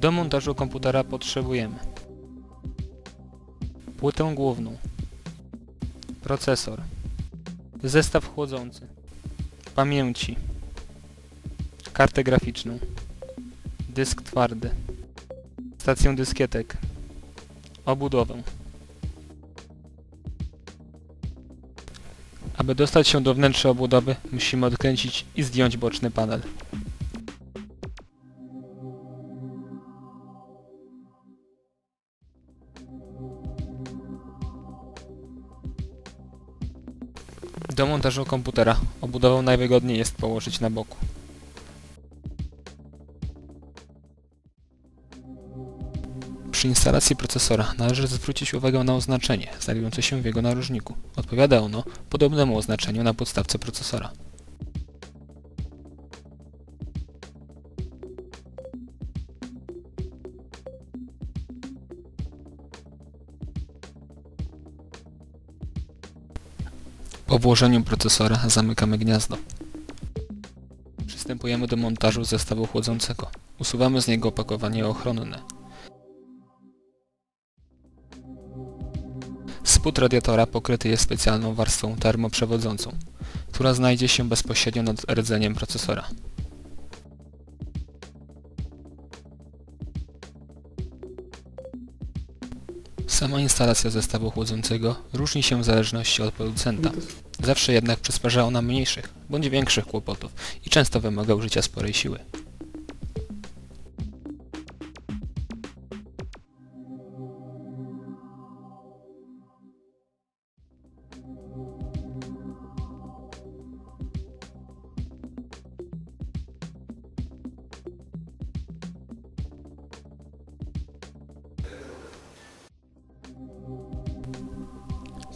Do montażu komputera potrzebujemy płytę główną, procesor, zestaw chłodzący, pamięci, kartę graficzną, dysk twardy, stację dyskietek, obudowę. Aby dostać się do wnętrza obudowy, musimy odkręcić i zdjąć boczny panel. Do montażu komputera obudowę najwygodniej jest położyć na boku. Przy instalacji procesora należy zwrócić uwagę na oznaczenie znajdujące się w jego narożniku. Odpowiada ono podobnemu oznaczeniu na podstawce procesora. Włożeniu procesora zamykamy gniazdo. Przystępujemy do montażu zestawu chłodzącego. Usuwamy z niego opakowanie ochronne. Spód radiatora pokryty jest specjalną warstwą termoprzewodzącą, która znajdzie się bezpośrednio nad rdzeniem procesora. Sama instalacja zestawu chłodzącego różni się w zależności od producenta. Zawsze jednak przysparza ona mniejszych bądź większych kłopotów i często wymaga użycia sporej siły.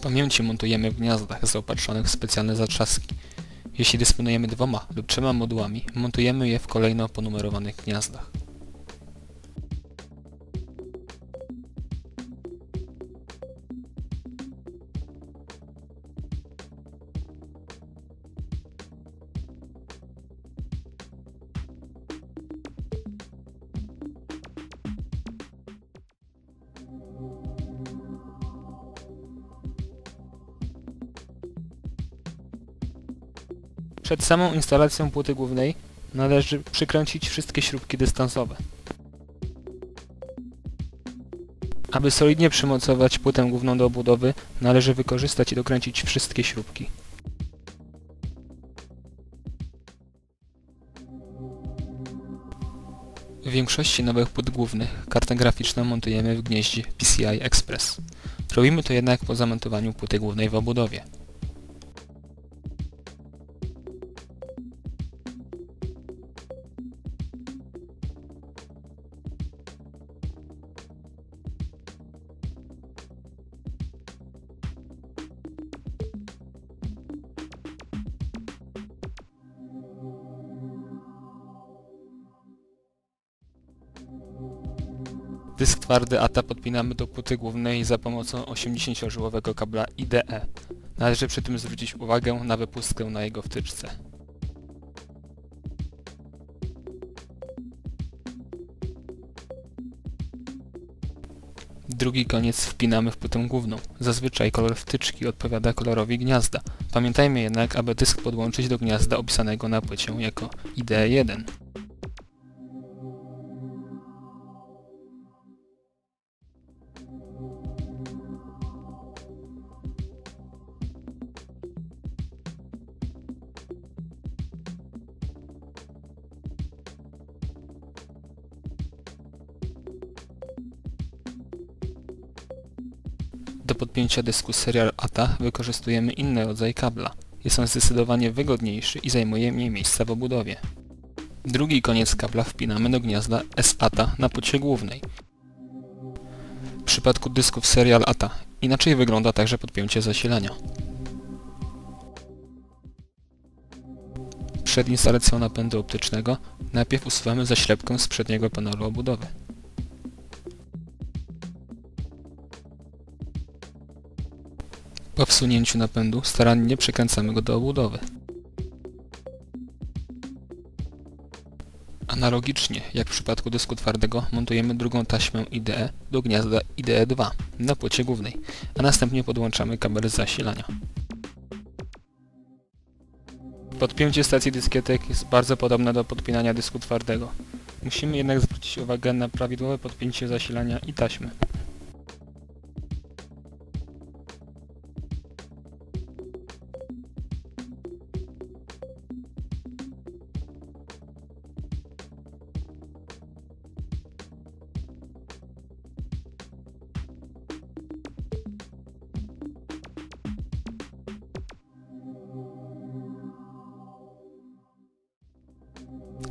Pamięci montujemy w gniazdach zaopatrzonych w specjalne zatrzaski. Jeśli dysponujemy dwoma lub trzema modułami, montujemy je w kolejno ponumerowanych gniazdach. Przed samą instalacją płyty głównej należy przykręcić wszystkie śrubki dystansowe. Aby solidnie przymocować płytę główną do obudowy, należy wykorzystać i dokręcić wszystkie śrubki. W większości nowych płyt głównych kartę graficzną montujemy w gnieździe PCI Express. Robimy to jednak po zamontowaniu płyty głównej w obudowie. Dysk twardy ATA podpinamy do płyty głównej za pomocą 80-żyłowego kabla IDE. Należy przy tym zwrócić uwagę na wypustkę na jego wtyczce. Drugi koniec wpinamy w płytę główną. Zazwyczaj kolor wtyczki odpowiada kolorowi gniazda. Pamiętajmy jednak, aby dysk podłączyć do gniazda opisanego na płycie jako IDE1. Do podpięcia dysku Serial ATA wykorzystujemy inny rodzaj kabla. Jest on zdecydowanie wygodniejszy i zajmuje mniej miejsca w obudowie. Drugi koniec kabla wpinamy do gniazda SATA na płycie głównej. W przypadku dysków Serial ATA inaczej wygląda także podpięcie zasilania. Przed instalacją napędu optycznego najpierw usuwamy zaślepkę z przedniego panelu obudowy. Po wsunięciu napędu starannie przykręcamy go do obudowy. Analogicznie, jak w przypadku dysku twardego, montujemy drugą taśmę IDE do gniazda IDE2 na płycie głównej, a następnie podłączamy kabel zasilania. Podpięcie stacji dyskietek jest bardzo podobne do podpinania dysku twardego. Musimy jednak zwrócić uwagę na prawidłowe podpięcie zasilania i taśmy.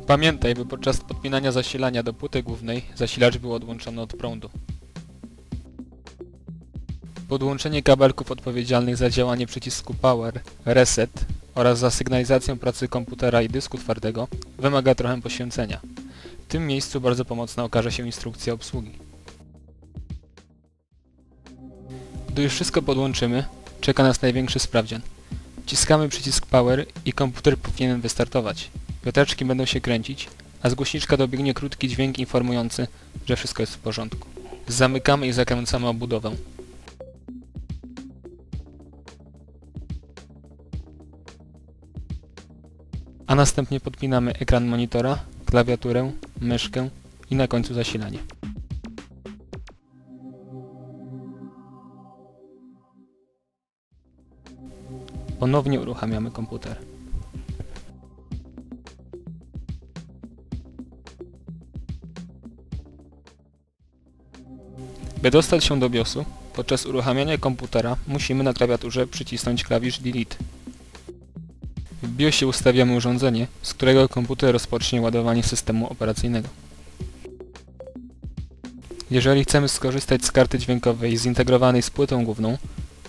Pamiętaj, by podczas podpinania zasilania do płyty głównej zasilacz był odłączony od prądu. Podłączenie kabelków odpowiedzialnych za działanie przycisku Power, Reset oraz za sygnalizację pracy komputera i dysku twardego wymaga trochę poświęcenia. W tym miejscu bardzo pomocna okaże się instrukcja obsługi. Gdy już wszystko podłączymy, czeka nas największy sprawdzian. Wciskamy przycisk Power i komputer powinien wystartować. Wiatraczki będą się kręcić, a z głośniczka dobiegnie krótki dźwięk informujący, że wszystko jest w porządku. Zamykamy i zakręcamy obudowę. A następnie podpinamy ekran monitora, klawiaturę, myszkę i na końcu zasilanie. Ponownie uruchamiamy komputer. By dostać się do BIOSu, podczas uruchamiania komputera musimy na klawiaturze przycisnąć klawisz Delete. W BIOSie ustawiamy urządzenie, z którego komputer rozpocznie ładowanie systemu operacyjnego. Jeżeli chcemy skorzystać z karty dźwiękowej zintegrowanej z płytą główną,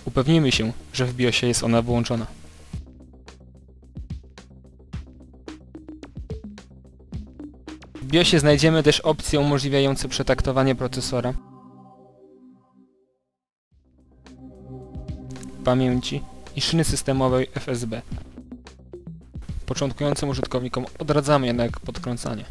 upewnijmy się, że w BIOSie jest ona włączona. W BIOSie znajdziemy też opcje umożliwiające przetaktowanie procesora, pamięci i szyny systemowej FSB. Początkującym użytkownikom odradzamy jednak podkręcanie.